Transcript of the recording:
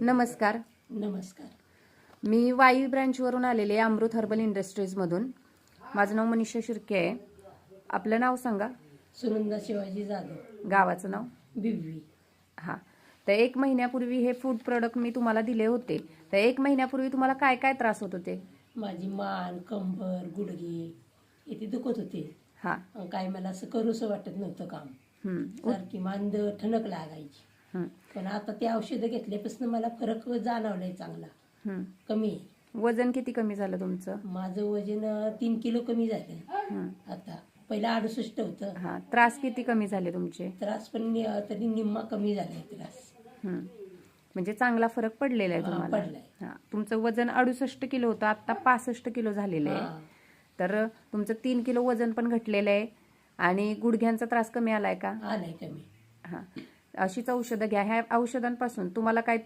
नमस्कार. नमस्कार. Me why ब्रँचवरून आलेले अमृत हर्बल इंडस्ट्रीजमधून माझं नाव मनीषा शिर्के आहे. आपलं नाव सांगा. सुनंदा शिवाजी जाधव. गावाचं नाव? बिबवी. हां. तर एक महिन्यापूर्वी हे फूड प्रोडक्ट मी तुम्हाला दिले होते. तर एक महिन्यापूर्वी तुम्हाला काय काय त्रास होत होते? माझी मान कंबर गुडघे इथे दुखत होते. हां. काय मला असं करूसं वाटत नव्हतं काम. सारखी मांद ठणक लागायची. हं, पण आता ते औषधं घेतल्यापासून मला फरक जाणवलाय चांगला हं. कमी आहे. वजन किती कमी झालं तुमचं माझं वजन तीन किलो कमी झालं हं. आता पहिला अडुसष्ट होतं हां त्रास किती कमी झाले तुमचे त्रास पण नि- तरी निम्मा कमी झालाय त्रास हं. म्हणजे चांगला फरक पडलेला आहे हा, तुम्हाला पडलाय. हां तुमचं वजन अडुसष्ट किलो होतं आता पासष्ट किलो झालेलं आहे. तर तुमचं तीन किलो वजन पण घटलेलं आहे आणि गुडघ्यांचा त्रास कमी आलाय का आलाय कमी हां अशीच औषधं घ्या. ह्या औषधांपासून तुम्हाला काही